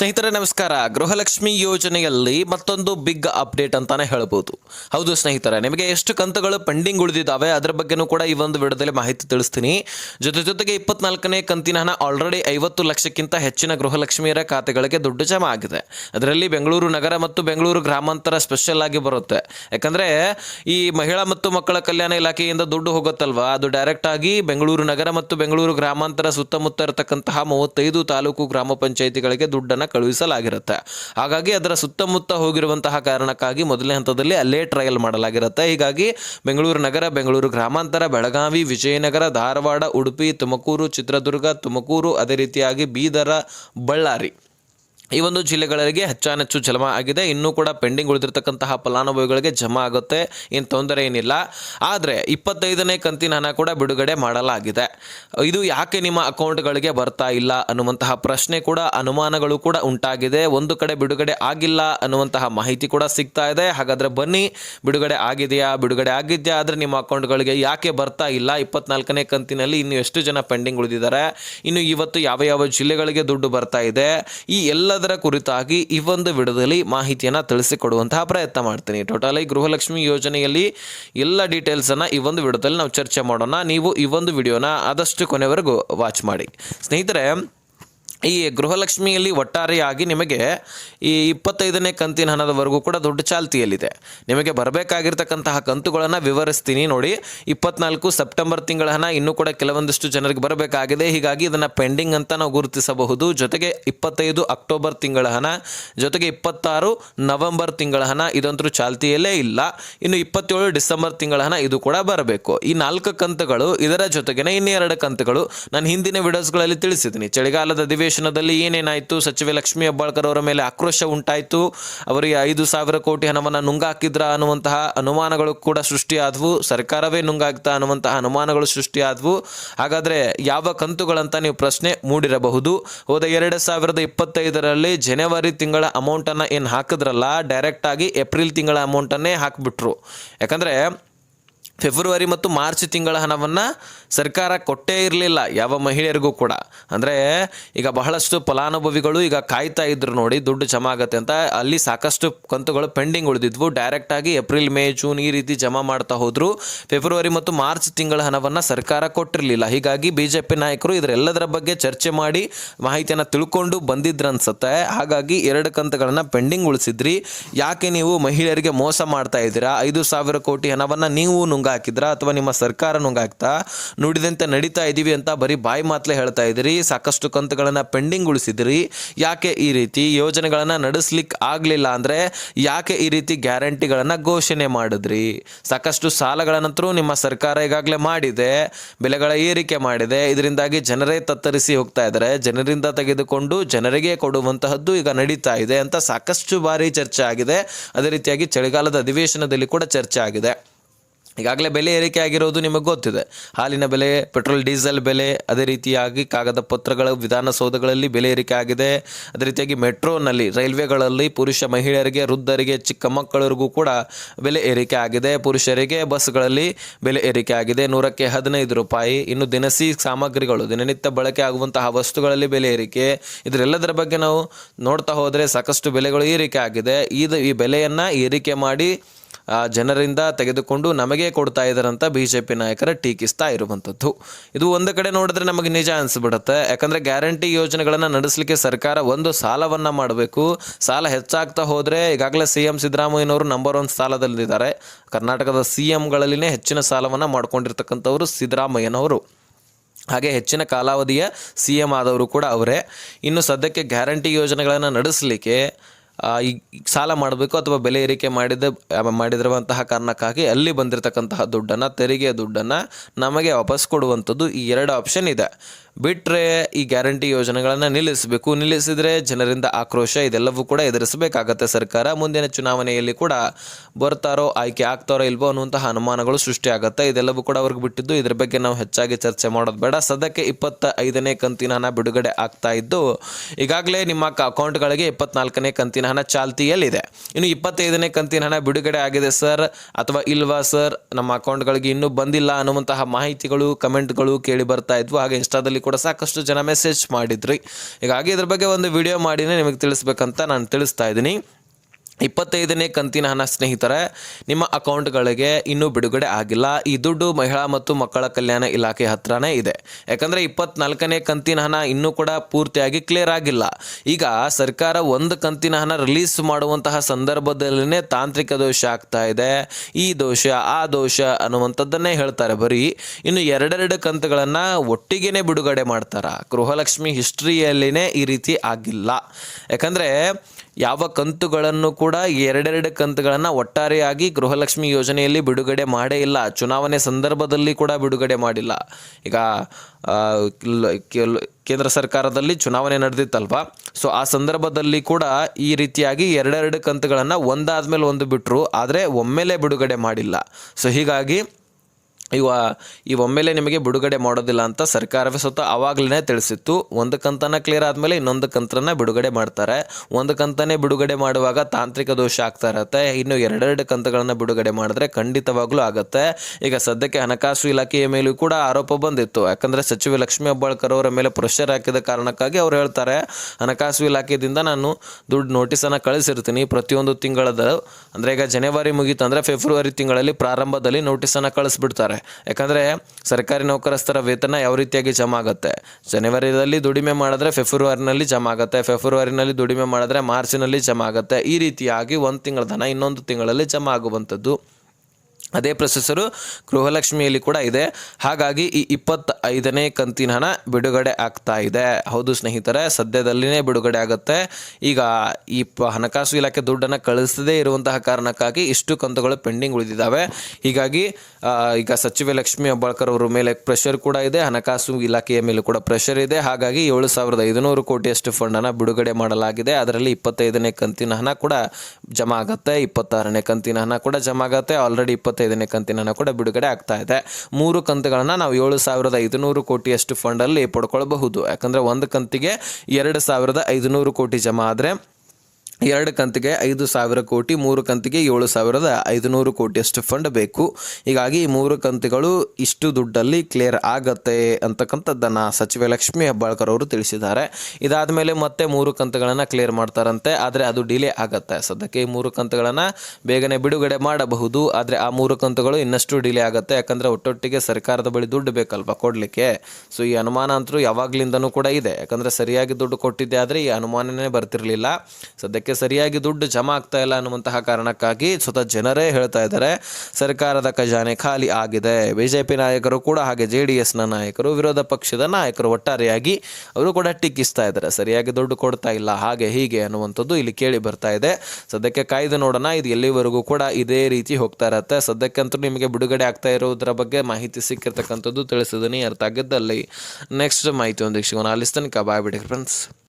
ಸ್ನೇಹಿತರೆ, ನಮಸ್ಕಾರ. ಗೃಹಲಕ್ಷ್ಮಿ ಯೋಜನೆಯಲ್ಲಿ ಮತ್ತೊಂದು ಬಿಗ್ ಅಪ್ಡೇಟ್ ಅಂತಾನೆ ಹೇಳ್ಬೋದು. ಹೌದು ಸ್ನೇಹಿತರೆ, ನಿಮಗೆ ಎಷ್ಟು ಕಂತುಗಳು ಪೆಂಡಿಂಗ್ ಉಳಿದಿದ್ದಾವೆ ಅದರ ಬಗ್ಗೆನೂ ಕೂಡ ಈ ಒಂದು ವಿಡಿಯೋದಲ್ಲಿ ಮಾಹಿತಿ ತಿಳಿಸ್ತೀನಿ. ಜೊತೆ ಜೊತೆಗೆ ಇಪ್ಪತ್ನಾಲ್ಕನೇ ಕಂತಿನ ಹಣ ಆಲ್ರೆಡಿ ಐವತ್ತು ಲಕ್ಷಕ್ಕಿಂತ ಹೆಚ್ಚಿನ ಗೃಹಲಕ್ಷ್ಮಿಯರ ಖಾತೆಗಳಿಗೆ ದುಡ್ಡು ಜಮಾ ಆಗಿದೆ. ಅದರಲ್ಲಿ ಬೆಂಗಳೂರು ನಗರ ಮತ್ತು ಬೆಂಗಳೂರು ಗ್ರಾಮಾಂತರ ಸ್ಪೆಷಲ್ ಆಗಿ ಬರುತ್ತೆ. ಯಾಕಂದ್ರೆ ಈ ಮಹಿಳಾ ಮತ್ತು ಮಕ್ಕಳ ಕಲ್ಯಾಣ ಇಲಾಖೆಯಿಂದ ದುಡ್ಡು ಹೋಗುತ್ತಲ್ವಾ? ಅದು ಡೈರೆಕ್ಟ್ ಆಗಿ ಬೆಂಗಳೂರು ನಗರ ಮತ್ತು ಬೆಂಗಳೂರು ಗ್ರಾಮಾಂತರ ಸುತ್ತಮುತ್ತ ಇರತಕ್ಕಂತಹ ಮೂವತ್ತೈದು ತಾಲೂಕು ಗ್ರಾಮ ಪಂಚಾಯಿತಿಗಳಿಗೆ ದುಡ್ಡನ್ನು ಕಳುಹಿಸಲಾಗಿರುತ್ತೆ. ಹಾಗಾಗಿ ಅದರ ಸುತ್ತಮುತ್ತ ಹೋಗಿರುವಂತಹ ಕಾರಣಕ್ಕಾಗಿ ಮೊದಲನೇ ಹಂತದಲ್ಲಿ ಅಲ್ಲೇ ಟ್ರಯಲ್ ಮಾಡಲಾಗಿರುತ್ತೆ. ಹೀಗಾಗಿ ಬೆಂಗಳೂರು ನಗರ, ಬೆಂಗಳೂರು ಗ್ರಾಮಾಂತರ, ಬೆಳಗಾವಿ, ವಿಜಯನಗರ, ಧಾರವಾಡ, ಉಡುಪಿ, ತುಮಕೂರು, ಚಿತ್ರದುರ್ಗ, ತುಮಕೂರು, ಅದೇ ರೀತಿಯಾಗಿ ಬೀದರ, ಬಳ್ಳಾರಿ. ಈ ಒಂದು ಜಿಲ್ಲೆಗಳಿಗೆ ಹೆಚ್ಚಾನೆಚ್ಚು ಜಮಾ ಆಗಿದೆ. ಇನ್ನೂ ಕೂಡ ಪೆಂಡಿಂಗ್ ಉಳಿದಿರ್ತಕ್ಕಂತಹ ಫಲಾನುಭವಿಗಳಿಗೆ ಜಮಾ ಆಗುತ್ತೆ. ಏನು ತೊಂದರೆ ಏನಿಲ್ಲ. ಆದರೆ ಇಪ್ಪತ್ತೈದನೇ ಕಂತಿನ ಹಣ ಕೂಡ ಬಿಡುಗಡೆ ಮಾಡಲಾಗಿದೆ. ಇದು ಯಾಕೆ ನಿಮ್ಮ ಅಕೌಂಟ್ಗಳಿಗೆ ಬರ್ತಾ ಇಲ್ಲ ಅನ್ನುವಂತಹ ಪ್ರಶ್ನೆ ಕೂಡ, ಅನುಮಾನಗಳು ಕೂಡ ಉಂಟಾಗಿದೆ. ಒಂದು ಕಡೆ ಬಿಡುಗಡೆ ಆಗಿಲ್ಲ ಅನ್ನುವಂತಹ ಮಾಹಿತಿ ಕೂಡ ಸಿಗ್ತಾ ಇದೆ. ಹಾಗಾದರೆ ಬನ್ನಿ, ಬಿಡುಗಡೆ ಆಗಿದೆಯಾ ಬಿಡುಗಡೆ ಆಗಿದೆಯಾ? ಆದರೆ ನಿಮ್ಮ ಅಕೌಂಟ್ಗಳಿಗೆ ಯಾಕೆ ಬರ್ತಾ ಇಲ್ಲ? ಇಪ್ಪತ್ನಾಲ್ಕನೇ ಕಂತಿನಲ್ಲಿ ಇನ್ನು ಎಷ್ಟು ಜನ ಪೆಂಡಿಂಗ್ ಉಳಿದಿದ್ದಾರೆ? ಇನ್ನು ಇವತ್ತು ಯಾವ ಯಾವ ಜಿಲ್ಲೆಗಳಿಗೆ ದುಡ್ಡು ಬರ್ತಾ ಇದೆ? ಈ ಎಲ್ಲದರ ಕುರಿತಾಗಿ ಈ ಒಂದು ವಿಡಿಯೋದಲ್ಲಿ ಮಾಹಿತಿಯನ್ನು ತಿಳಿಸಿಕೊಡುವಂತಹ ಪ್ರಯತ್ನ ಮಾಡ್ತೀನಿ. ಟೋಟಲಿ ಗೃಹಲಕ್ಷ್ಮಿ ಯೋಜನೆಯಲ್ಲಿ ಎಲ್ಲ ಡೀಟೇಲ್ಸನ್ನು ಈ ಒಂದು ವಿಡಿಯೋದಲ್ಲಿ ನಾವು ಚರ್ಚೆ ಮಾಡೋಣ. ನೀವು ಈ ಒಂದು ವಿಡಿಯೋನ ಆದಷ್ಟು ಕೊನೆವರೆಗೂ ವಾಚ್ ಮಾಡಿ. ಸ್ನೇಹಿತರೆ ಈ ಗೃಹಲಕ್ಷ್ಮಿಯಲ್ಲಿ ಒಟ್ಟಾರೆಯಾಗಿ ನಿಮಗೆ ಈ ಇಪ್ಪತ್ತೈದನೇ ಕಂತಿನ ಹಣದವರೆಗೂ ಕೂಡ ದುಡ್ಡು ಚಾಲ್ತಿಯಲ್ಲಿದೆ. ನಿಮಗೆ ಬರಬೇಕಾಗಿರ್ತಕ್ಕಂತಹ ಕಂತುಗಳನ್ನು ವಿವರಿಸ್ತೀನಿ ನೋಡಿ. ಇಪ್ಪತ್ನಾಲ್ಕು ಸೆಪ್ಟೆಂಬರ್ ತಿಂಗಳ ಹಣ ಇನ್ನೂ ಕೂಡ ಕೆಲವೊಂದಿಷ್ಟು ಜನರಿಗೆ ಬರಬೇಕಾಗಿದೆ. ಹೀಗಾಗಿ ಇದನ್ನು ಪೆಂಡಿಂಗ್ ಅಂತ ನಾವು ಗುರುತಿಸಬಹುದು. ಜೊತೆಗೆ ಇಪ್ಪತ್ತೈದು ಅಕ್ಟೋಬರ್ ತಿಂಗಳ ಹಣ, ಜೊತೆಗೆ ಇಪ್ಪತ್ತಾರು ನವೆಂಬರ್ ತಿಂಗಳ ಹಣ, ಇದಂತೂ ಚಾಲ್ತಿಯಲ್ಲೇ ಇಲ್ಲ. ಇನ್ನು ಇಪ್ಪತ್ತೇಳು ಡಿಸೆಂಬರ್ ತಿಂಗಳ ಹಣ ಇದು ಕೂಡ ಬರಬೇಕು. ಈ ನಾಲ್ಕು ಕಂತುಗಳು ಇದರ ಜೊತೆಗೇನೆ ಇನ್ನೆರಡು ಕಂತುಗಳು. ನಾನು ಹಿಂದಿನ ವಿಡಿಯೋಸ್ಗಳಲ್ಲಿ ತಿಳಿಸಿದ್ದೀನಿ. ಚಳಿಗಾಲದ ಅಧಿವೇಶನದಲ್ಲಿ ಏನೇನಾಯಿತು? ಸಚಿವೆ ಲಕ್ಷ್ಮೀ ಹೆಬ್ಬಾಳ್ಕರ್ ಅವರ ಮೇಲೆ ಆಕ್ರೋಶ ಉಂಟಾಯಿತು. ಅವರಿಗೆ ಐದು ಸಾವಿರ ಕೋಟಿ ಹಣವನ್ನು ನುಂಗಾಕಿದ್ರ ಅನ್ನುವಂತಹ ಅನುಮಾನಗಳು ಕೂಡ ಸೃಷ್ಟಿಯಾದವು. ಸರ್ಕಾರವೇ ನುಂಗಾಗ್ತಾ ಅನ್ನುವಂತಹ ಅನುಮಾನಗಳು ಸೃಷ್ಟಿಯಾದವು. ಹಾಗಾದರೆ ಯಾವ ಕಂತುಗಳಂತ ನೀವು ಪ್ರಶ್ನೆ ಮೂಡಿರಬಹುದು. ಹೋದ ಎರಡು ಸಾವಿರದ ಇಪ್ಪತ್ತೈದರಲ್ಲಿ ಜನವರಿ ತಿಂಗಳ ಅಮೌಂಟನ್ನು ಏನು ಹಾಕಿದ್ರಲ್ಲ ಡೈರೆಕ್ಟಾಗಿ ಏಪ್ರಿಲ್ ತಿಂಗಳ ಅಮೌಂಟನ್ನೇ ಹಾಕಿಬಿಟ್ರು. ಯಾಕಂದರೆ, ಫೆಬ್ರವರಿ ಮತ್ತು ಮಾರ್ಚ್ ತಿಂಗಳ ಹಣವನ್ನು ಸರ್ಕಾರ ಕೊಟ್ಟೇ ಇರಲಿಲ್ಲ, ಯಾವ ಮಹಿಳೆಯರಿಗೂ ಕೂಡ. ಅಂದರೆ ಈಗ ಬಹಳಷ್ಟು ಫಲಾನುಭವಿಗಳು ಈಗ ಕಾಯ್ತಾ ಇದ್ರು ನೋಡಿ, ದುಡ್ಡು ಜಮಾ ಆಗುತ್ತೆ ಅಂತ. ಅಲ್ಲಿ ಸಾಕಷ್ಟು ಕಂತುಗಳು ಪೆಂಡಿಂಗ್ ಉಳಿದಿದ್ವು. ಡೈರೆಕ್ಟಾಗಿ ಏಪ್ರಿಲ್, ಮೇ, ಜೂನ್ ಈ ರೀತಿ ಜಮಾ ಮಾಡ್ತಾ ಹೋದರು. ಫೆಬ್ರವರಿ ಮತ್ತು ಮಾರ್ಚ್ ತಿಂಗಳ ಹಣವನ್ನು ಸರ್ಕಾರ ಕೊಟ್ಟಿರಲಿಲ್ಲ. ಹೀಗಾಗಿ ಬಿ ಜೆ ಪಿ ನಾಯಕರು ಇದರೆಲ್ಲದರ ಬಗ್ಗೆ ಚರ್ಚೆ ಮಾಡಿ ಮಾಹಿತಿಯನ್ನು ತಿಳ್ಕೊಂಡು ಬಂದಿದ್ರು ಅನ್ಸುತ್ತೆ ಹಾಗಾಗಿ ಎರಡು ಕಂತುಗಳನ್ನು ಪೆಂಡಿಂಗ್ ಉಳಿಸಿದ್ರಿ. ಯಾಕೆ ನೀವು ಮಹಿಳೆಯರಿಗೆ ಮೋಸ ಮಾಡ್ತಾ ಇದ್ದೀರಾ? ಐದು ಸಾವಿರ ಕೋಟಿ ಹಣವನ್ನು ನೀವು ನುಂಗಾಕಿದ್ರಾ ಅಥವಾ ನಿಮ್ಮ ಸರ್ಕಾರ ನುಂಗಾಕ್ತಾ? ನುಡಿದಂತೆ ನಡೀತಾ ಇದ್ದೀವಿ ಅಂತ ಬರೀ ಬಾಯಿ ಮಾತ್ಲೆ ಹೇಳ್ತಾ ಇದ್ದೀರಿ. ಸಾಕಷ್ಟು ಕಂತುಗಳನ್ನು ಪೆಂಡಿಂಗ್ ಉಳಿಸಿದಿರಿ. ಯಾಕೆ ಈ ರೀತಿ ಯೋಜನೆಗಳನ್ನು ನಡೆಸ್ಲಿಕ್ಕೆ ಆಗಲಿಲ್ಲ ಅಂದರೆ ಯಾಕೆ ಈ ರೀತಿ ಗ್ಯಾರಂಟಿಗಳನ್ನು ಘೋಷಣೆ ಮಾಡಿದ್ರಿ? ಸಾಕಷ್ಟು ಸಾಲಗಳನ್ನಂತರೂ ನಿಮ್ಮ ಸರ್ಕಾರ ಈಗಾಗಲೇ ಮಾಡಿದೆ, ಬೆಲೆಗಳ ಏರಿಕೆ ಮಾಡಿದೆ. ಇದರಿಂದಾಗಿ ಜನರೇ ತತ್ತರಿಸಿ ಹೋಗ್ತಾ ಇದ್ದಾರೆ. ಜನರಿಂದ ತೆಗೆದುಕೊಂಡು ಜನರಿಗೆ ಕೊಡುವಂತಹದ್ದು ಈಗ ನಡೀತಾ ಇದೆ ಅಂತ ಸಾಕಷ್ಟು ಬಾರಿ ಚರ್ಚೆ ಆಗಿದೆ. ಅದೇ ರೀತಿಯಾಗಿ ಚಳಿಗಾಲದ ಅಧಿವೇಶನದಲ್ಲಿ ಕೂಡ ಚರ್ಚೆ ಆಗಿದೆ. ಈಗಾಗಲೇ ಬೆಲೆ ಏರಿಕೆ ಆಗಿರೋದು ನಿಮಗೆ ಗೊತ್ತಿದೆ. ಹಾಲಿನ ಬೆಲೆ, ಪೆಟ್ರೋಲ್, ಡೀಸೆಲ್ ಬೆಲೆ, ಅದೇ ರೀತಿಯಾಗಿ ಕಾಗದ ಪತ್ರಗಳ ವಿಧಾನಸೌಧಗಳಲ್ಲಿ ಬೆಲೆ ಏರಿಕೆ ಆಗಿದೆ. ಅದೇ ರೀತಿಯಾಗಿ ಮೆಟ್ರೋನಲ್ಲಿ, ರೈಲ್ವೆಗಳಲ್ಲಿ ಪುರುಷ ಮಹಿಳೆಯರಿಗೆ, ವೃದ್ಧರಿಗೆ, ಚಿಕ್ಕ ಮಕ್ಕಳಿಗೂ ಕೂಡ ಬೆಲೆ ಏರಿಕೆ ಆಗಿದೆ. ಪುರುಷರಿಗೆ ಬಸ್ಗಳಲ್ಲಿ ಬೆಲೆ ಏರಿಕೆ ಆಗಿದೆ. ನೂರಕ್ಕೆ ಹದಿನೈದು ರೂಪಾಯಿ. ಇನ್ನು ದಿನಸಿ ಸಾಮಗ್ರಿಗಳು, ದಿನನಿತ್ಯ ಬಳಕೆ ಆಗುವಂತಹ ವಸ್ತುಗಳಲ್ಲಿ ಬೆಲೆ ಏರಿಕೆ. ಇದರೆಲ್ಲದರ ಬಗ್ಗೆ ನಾವು ನೋಡ್ತಾ ಹೋದರೆ ಸಾಕಷ್ಟು ಬೆಲೆಗಳು ಏರಿಕೆ ಆಗಿದೆ. ಇದು ಈ ಬೆಲೆಯನ್ನು ಏರಿಕೆ ಮಾಡಿ ಜನರಿಂದ ತೆಗೆದುಕೊಂಡು ನಮಗೆ ಕೊಡ್ತಾ ಇದ್ದಾರಂತ ಬಿ ಜೆ ಪಿ ನಾಯಕರ ಟೀಕಿಸ್ತಾ ಇರುವಂಥದ್ದು. ಇದು ಒಂದು ಕಡೆ ನೋಡಿದ್ರೆ ನಮಗೆ ನಿಜ ಅನಿಸ್ಬಿಡುತ್ತೆ. ಯಾಕಂದರೆ ಗ್ಯಾರಂಟಿ ಯೋಜನೆಗಳನ್ನು ನಡೆಸಲಿಕ್ಕೆ ಸರ್ಕಾರ ಒಂದು ಸಾಲವನ್ನು ಮಾಡಬೇಕು. ಸಾಲ ಹೆಚ್ಚಾಗ್ತಾ ಹೋದರೆ ಈಗಾಗಲೇ ಸಿ ಎಂ ಸಿದ್ದರಾಮಯ್ಯನವರು ನಂಬರ್ ಒನ್ ಸಾಲದಲ್ಲಿದ್ದಾರೆ. ಕರ್ನಾಟಕದ ಸಿ ಎಂಗಳಲ್ಲಿನೇ ಹೆಚ್ಚಿನ ಸಾಲವನ್ನು ಮಾಡ್ಕೊಂಡಿರ್ತಕ್ಕಂಥವರು ಸಿದ್ದರಾಮಯ್ಯನವರು. ಹಾಗೆ ಹೆಚ್ಚಿನ ಕಾಲಾವಧಿಯ ಸಿ ಎಂ ಆದವರು ಕೂಡ ಅವರೇ. ಇನ್ನು ಸದ್ಯಕ್ಕೆ ಗ್ಯಾರಂಟಿ ಯೋಜನೆಗಳನ್ನು ನಡೆಸಲಿಕ್ಕೆ ಈ ಸಾಲ ಮಾಡಬೇಕು ಅಥವಾ ಬೆಲೆ ಏರಿಕೆ ಮಾಡಿದ ಮಾಡಿದಿರುವಂತಹ ಕಾರಣಕ್ಕಾಗಿ ಅಲ್ಲಿ ಬಂದಿರತಕ್ಕಂತಹ ದುಡ್ಡನ್ನು ತೆರಿಗೆ ದುಡ್ಡನ್ನು ನಮಗೆ ವಾಪಸ್ ಕೊಡುವಂಥದ್ದು ಈ ಎರಡು ಆಪ್ಷನ್ ಇದೆ. ಬಿಟ್ಟರೆ ಈ ಗ್ಯಾರಂಟಿ ಯೋಜನೆಗಳನ್ನು ನಿಲ್ಲಿಸಬೇಕು. ನಿಲ್ಲಿಸಿದರೆ ಜನರಿಂದ ಆಕ್ರೋಶ ಇದೆಲ್ಲವೂ ಕೂಡ ಎದುರಿಸಬೇಕಾಗತ್ತೆ ಸರ್ಕಾರ. ಮುಂದಿನ ಚುನಾವಣೆಯಲ್ಲಿ ಕೂಡ ಬರ್ತಾರೋ, ಆಯ್ಕೆ ಆಗ್ತಾರೋ ಇಲ್ವೋ ಅನ್ನುವಂತಹ ಅನುಮಾನಗಳು ಸೃಷ್ಟಿಯಾಗುತ್ತೆ. ಇದೆಲ್ಲವೂ ಕೂಡ ಅವ್ರಿಗೆ ಬಿಟ್ಟಿದ್ದು. ಇದ್ರ ಬಗ್ಗೆ ನಾವು ಹೆಚ್ಚಾಗಿ ಚರ್ಚೆ ಮಾಡೋದು ಬೇಡ. ಸದ್ಯಕ್ಕೆ ಇಪ್ಪತ್ತ ಐದನೇ ಕಂತಿನ ಹಣ ಬಿಡುಗಡೆ ಆಗ್ತಾ ಇದ್ದು, ಈಗಾಗಲೇ ನಿಮ್ಮ ಅಕೌಂಟ್ಗಳಿಗೆ ಇಪ್ಪತ್ನಾಲ್ಕನೇ ಕಂತಿನ ಹಣ ಚಾಲ್ತಿಯಲ್ಲಿದೆ ಇನ್ನು ಇಪ್ಪತ್ತೈದನೇ ಕಂತಿನ ಹಣ ಬಿಡುಗಡೆ ಆಗಿದೆ ಸರ್. ಅಥವಾ ಇಲ್ವಾ ಸರ್? ನಮ್ಮ ಅಕೌಂಟ್ಗಳಿಗೆ ಇನ್ನೂ ಬಂದಿಲ್ಲ ಅನ್ನುವಂತಹ ಮಾಹಿತಿಗಳು, ಕಮೆಂಟ್ಗಳು ಕೇಳಿ ಬರ್ತಾ ಇದ್ವು. ಹಾಗೆ ಇನ್ಸ್ಟಾದಲ್ಲಿ ಕೂಡ ಸಾಕಷ್ಟು ಜನ ಮೆಸೇಜ್ ಮಾಡಿದ್ರಿ. ಹೀಗಾಗಿ ಇದ್ರ ಬಗ್ಗೆ ಒಂದು ವಿಡಿಯೋ ಮಾಡಿನೇ ನಿಮಗೆ ತಿಳಿಸ್ಬೇಕಂತ ನಾನು ತಿಳಿಸ್ತಾ ಇದ್ದೀನಿ. ಇಪ್ಪತ್ತೈದನೇ ಕಂತಿನ ಹಣ ಸ್ನೇಹಿತರೆ, ನಿಮ್ಮ ಅಕೌಂಟ್ಗಳಿಗೆ ಇನ್ನೂ ಬಿಡುಗಡೆ ಆಗಿಲ್ಲ. ಈ ದುಡ್ಡು ಮಹಿಳಾ ಮತ್ತು ಮಕ್ಕಳ ಕಲ್ಯಾಣ ಇಲಾಖೆ ಹತ್ರನೇ ಇದೆ. ಯಾಕಂದರೆ ಇಪ್ಪತ್ನಾಲ್ಕನೇ ಕಂತಿನ ಹಣ ಇನ್ನೂ ಕೂಡ ಪೂರ್ತಿಯಾಗಿ ಕ್ಲಿಯರ್ ಆಗಿಲ್ಲ. ಈಗ ಸರ್ಕಾರ ಒಂದು ಕಂತಿನ ಹಣ ರಿಲೀಸ್ ಮಾಡುವಂತಹ ಸಂದರ್ಭದಲ್ಲೇ ತಾಂತ್ರಿಕ ದೋಷ ಆಗ್ತಾ ಇದೆ. ಈ ದೋಷ, ಆ ದೋಷ ಅನ್ನುವಂಥದ್ದನ್ನೇ ಹೇಳ್ತಾರೆ. ಬರೀ ಇನ್ನು ಎರಡೆರಡು ಕಂತುಗಳನ್ನು ಒಟ್ಟಿಗೆನೇ ಬಿಡುಗಡೆ ಮಾಡ್ತಾರೆ? ಗೃಹಲಕ್ಷ್ಮಿ ಹಿಸ್ಟ್ರಿಯಲ್ಲಿನೇ ಈ ರೀತಿ ಆಗಿಲ್ಲ. ಯಾಕಂದರೆ ಯಾವ ಕಂತುಗಳನ್ನು ಕೂಡ ಎರಡೆರಡು ಕಂತುಗಳನ್ನು ಒಟ್ಟಾರೆಯಾಗಿ ಗೃಹಲಕ್ಷ್ಮಿ ಯೋಜನೆಯಲ್ಲಿ ಬಿಡುಗಡೆ ಮಾಡೇ ಇಲ್ಲ. ಚುನಾವಣೆ ಸಂದರ್ಭದಲ್ಲಿ ಕೂಡ ಬಿಡುಗಡೆ ಮಾಡಿಲ್ಲ. ಈಗ ಕೇಂದ್ರ ಸರ್ಕಾರದಲ್ಲಿ ಚುನಾವಣೆ ನಡೆದಿತ್ತಲ್ವ? ಸೊ ಆ ಸಂದರ್ಭದಲ್ಲಿ ಕೂಡ ಈ ರೀತಿಯಾಗಿ ಎರಡೆರಡು ಕಂತುಗಳನ್ನು ಒಂದಾದ ಮೇಲೆ ಒಂದು ಬಿಟ್ಟರು ಆದರೆ ಒಮ್ಮೆಲೇ ಬಿಡುಗಡೆ ಮಾಡಿಲ್ಲ. ಸೊ ಹೀಗಾಗಿ ಇವ, ಈ ಒಮ್ಮೆಲೆ ನಿಮಗೆ ಬಿಡುಗಡೆ ಮಾಡೋದಿಲ್ಲ ಅಂತ ಸರ್ಕಾರವೇ ಸ್ವತಃ ಆವಾಗಲೇ ತಿಳಿಸಿತ್ತು. ಒಂದು ಕಂತನ ಕ್ಲಿಯರ್ ಆದಮೇಲೆ ಇನ್ನೊಂದು ಕಂತನ್ನು ಬಿಡುಗಡೆ ಮಾಡ್ತಾರೆ. ಒಂದು ಕಂತನೇ ಬಿಡುಗಡೆ ಮಾಡುವಾಗ ತಾಂತ್ರಿಕ ದೋಷ ಆಗ್ತಾ ಇರತ್ತೆ. ಇನ್ನು ಎರಡೆರಡು ಕಂತುಗಳನ್ನು ಬಿಡುಗಡೆ ಮಾಡಿದ್ರೆ ಖಂಡಿತವಾಗ್ಲೂ ಆಗುತ್ತೆ. ಈಗ ಸದ್ಯಕ್ಕೆ ಹಣಕಾಸು ಇಲಾಖೆಯ ಮೇಲೂ ಕೂಡ ಆರೋಪ ಬಂದಿತ್ತು. ಯಾಕಂದರೆ ಸಚಿವ ಲಕ್ಷ್ಮೀ ಹೆಬ್ಬಾಳ್ಕರ್ ಅವರ ಮೇಲೆ ಪ್ರೆಷರ್ ಹಾಕಿದ ಕಾರಣಕ್ಕಾಗಿ ಅವ್ರು ಹೇಳ್ತಾರೆ, ಹಣಕಾಸು ಇಲಾಖೆಯಿಂದ ನಾನು ದುಡ್ಡು ನೋಟಿಸನ್ನು ಕಳಿಸಿರ್ತೀನಿ. ಪ್ರತಿಯೊಂದು ತಿಂಗಳದ, ಅಂದರೆ ಈಗ ಜನವರಿ ಮುಗೀತು ಅಂದರೆ ಫೆಬ್ರವರಿ ತಿಂಗಳಲ್ಲಿ ಪ್ರಾರಂಭದಲ್ಲಿ ನೋಟಿಸನ್ನು ಕಳಿಸ್ಬಿಡ್ತಾರೆ. ಯಾಕಂದರೆ ಸರ್ಕಾರಿ ನೌಕರಸ್ಥರ ವೇತನ ಯಾವ ರೀತಿಯಾಗಿ ಜಮಾ ಆಗುತ್ತೆ? ಜನವರಿಯಲ್ಲಿ ದುಡಿಮೆ ಮಾಡಿದ್ರೆ ಫೆಬ್ರವರಿನಲ್ಲಿ ಜಮಾ ಆಗುತ್ತೆ, ಫೆಬ್ರವರಿನಲ್ಲಿ ದುಡಿಮೆ ಮಾಡಿದ್ರೆ ಮಾರ್ಚ್ನಲ್ಲಿ ಜಮಾ ಆಗುತ್ತೆ. ಈ ರೀತಿಯಾಗಿ ಒಂದು ತಿಂಗಳ ಧನ ಇನ್ನೊಂದು ತಿಂಗಳಲ್ಲಿ ಜಮಾ ಆಗುವಂಥದ್ದು. ಅದೇ ಪ್ರೊಸೆಸರು ಗೃಹಲಕ್ಷ್ಮಿಯಲ್ಲಿ ಕೂಡ ಇದೆ. ಹಾಗಾಗಿ ಈ ಇಪ್ಪತ್ತೈದನೇ ಕಂತಿನ ಹಣ ಬಿಡುಗಡೆ ಆಗ್ತಾ ಇದೆ. ಹೌದು ಸ್ನೇಹಿತರೆ, ಸದ್ಯದಲ್ಲಿನೇ ಬಿಡುಗಡೆ ಆಗುತ್ತೆ. ಈಗ ಈ ಹಣಕಾಸು ಇಲಾಖೆ ದುಡ್ಡನ್ನು ಕಳಿಸದೇ ಇರುವಂತಹ ಕಾರಣಕ್ಕಾಗಿ ಇಷ್ಟು ಕಂತುಗಳು ಪೆಂಡಿಂಗ್ ಉಳಿದಿದ್ದಾವೆ. ಹೀಗಾಗಿ ಈಗ ಸಚಿವೆ ಲಕ್ಷ್ಮಿ ಹೆಬ್ಬಾಳ್ಕರ್ ಅವರ ಮೇಲೆ ಪ್ರೆಷರ್ ಕೂಡ ಇದೆ. ಹಣಕಾಸು ಇಲಾಖೆಯ ಮೇಲೂ ಕೂಡ ಪ್ರೆಷರ್ ಇದೆ. ಹಾಗಾಗಿ ಏಳು ಸಾವಿರದ ಐದುನೂರು ಕೋಟಿಯಷ್ಟು ಫಂಡನ್ನು ಬಿಡುಗಡೆ ಮಾಡಲಾಗಿದೆ. ಅದರಲ್ಲಿ ಇಪ್ಪತ್ತೈದನೇ ಕಂತಿನ ಹಣ ಕೂಡ ಜಮಾ ಆಗುತ್ತೆ. ಇಪ್ಪತ್ತಾರನೇ ಕಂತಿನ ಹಣ ಕೂಡ ಜಮಾ ಆಗುತ್ತೆ. ಆಲ್ರೆಡಿ ಇಪ್ಪತ್ತೈದನೇ ಕಂತಿನ ಕೂಡ ಬಿಡುಗಡೆ ಆಗ್ತಾ ಇದೆ. ಮೂರು ಕಂತುಗಳನ್ನು ನಾವು ಏಳು ಸಾವಿರದ ಐದುನೂರು ಕೋಟಿಯಷ್ಟು ಫಂಡಲ್ಲಿ ಪಡ್ಕೊಳ್ಬಹುದು. ಯಾಕಂದರೆ ಒಂದು ಕಂತಿಗೆ ಎರಡು ಸಾವಿರದ ಐದುನೂರು ಕೋಟಿ ಜಮಾ ಆದರೆ ಎರಡು ಕಂತಿಗೆ ಐದು ಸಾವಿರ ಕೋಟಿ, ಮೂರು ಕಂತಿಗೆ ಏಳು ಸಾವಿರದ ಐದುನೂರು ಕೋಟಿಯಷ್ಟು ಫಂಡ್ ಬೇಕು. ಹೀಗಾಗಿ ಈ ಮೂರು ಕಂತುಗಳು ಇಷ್ಟು ದುಡ್ಡಲ್ಲಿ ಕ್ಲಿಯರ್ ಆಗತ್ತೆ ಅಂತಕ್ಕಂಥದ್ದನ್ನು ಸಚಿವೆ ಲಕ್ಷ್ಮೀ ಹೆಬ್ಬಾಳ್ಕರ್ ಅವರು ತಿಳಿಸಿದ್ದಾರೆ. ಇದಾದ ಮೇಲೆ ಮತ್ತೆ ಮೂರು ಕಂತುಗಳನ್ನು ಕ್ಲಿಯರ್ ಮಾಡ್ತಾರಂತೆ, ಆದರೆ ಅದು ಡಿಲೇ ಆಗತ್ತೆ. ಸದ್ಯಕ್ಕೆ ಈ ಮೂರು ಕಂತುಗಳನ್ನು ಬೇಗನೆ ಬಿಡುಗಡೆ ಮಾಡಬಹುದು, ಆದರೆ ಆ ಮೂರು ಕಂತುಗಳು ಇನ್ನಷ್ಟು ಡಿಲೇ ಆಗುತ್ತೆ. ಯಾಕಂದರೆ ಒಟ್ಟೊಟ್ಟಿಗೆ ಸರ್ಕಾರದ ಬಳಿ ದುಡ್ಡು ಬೇಕಲ್ವಾ ಕೊಡಲಿಕ್ಕೆ? ಸೊ ಈ ಅನುಮಾನ ಅಂತೂ ಯಾವಾಗಲಿಂದನೂ ಕೂಡ ಇದೆ. ಯಾಕಂದರೆ ಸರಿಯಾಗಿ ದುಡ್ಡು ಕೊಟ್ಟಿದ್ದೆ ಆದರೆ ಈ ಅನುಮಾನನೇ ಬರ್ತಿರಲಿಲ್ಲ. ಸದ್ಯಕ್ಕೆ ಸರಿಯಾಗಿ ದುಡ್ಡು ಜಮಾ ಆಗ್ತಾ ಇಲ್ಲ ಅನ್ನುವಂತಹ ಕಾರಣಕ್ಕಾಗಿ ಸ್ವತಃ ಜನರೇ ಹೇಳ್ತಾ ಇದ್ದಾರೆ, ಸರ್ಕಾರದ ಖಜಾನೆ ಖಾಲಿ ಆಗಿದೆ. ಬಿಜೆಪಿ ನಾಯಕರು ಕೂಡ ಹಾಗೆ ಜೆ ಡಿ ಎಸ್ನ ನಾಯಕರು, ವಿರೋಧ ಪಕ್ಷದ ನಾಯಕರು ಒಟ್ಟಾರೆಯಾಗಿ ಅವರು ಕೂಡ ಟೀಕಿಸ್ತಾ ಇದ್ದಾರೆ. ಸರಿಯಾಗಿ ದುಡ್ಡು ಕೊಡ್ತಾ ಇಲ್ಲ, ಹಾಗೆ ಹೀಗೆ ಅನ್ನುವಂಥದ್ದು ಇಲ್ಲಿ ಕೇಳಿ ಬರ್ತಾ ಇದೆ. ಸದ್ಯಕ್ಕೆ ಕಾಯ್ದು ನೋಡೋಣ, ಇದು ಎಲ್ಲಿವರೆಗೂ ಕೂಡ ಇದೇ ರೀತಿ ಹೋಗ್ತಾ ಇರತ್ತೆ. ಸದ್ಯಕ್ಕಂತೂ ನಿಮಗೆ ಬಿಡುಗಡೆ ಆಗ್ತಾ ಇರೋದ್ರ ಬಗ್ಗೆ ಮಾಹಿತಿ ಸಿಕ್ಕಿರ್ತಕ್ಕಂಥದ್ದು ತಿಳಿಸಿದ್ದೀನಿ ಅರ್ಥ ಆಗಿದ್ದಲ್ಲಿ. ನೆಕ್ಸ್ಟ್ ಮಾಹಿತಿ ಒಂದಿಗೆ ಸಿಗೋಣ. ಅಲ್ಲಿ ಬಾಯ್ ಬಿಡಿ ಫ್ರೆಂಡ್ಸ್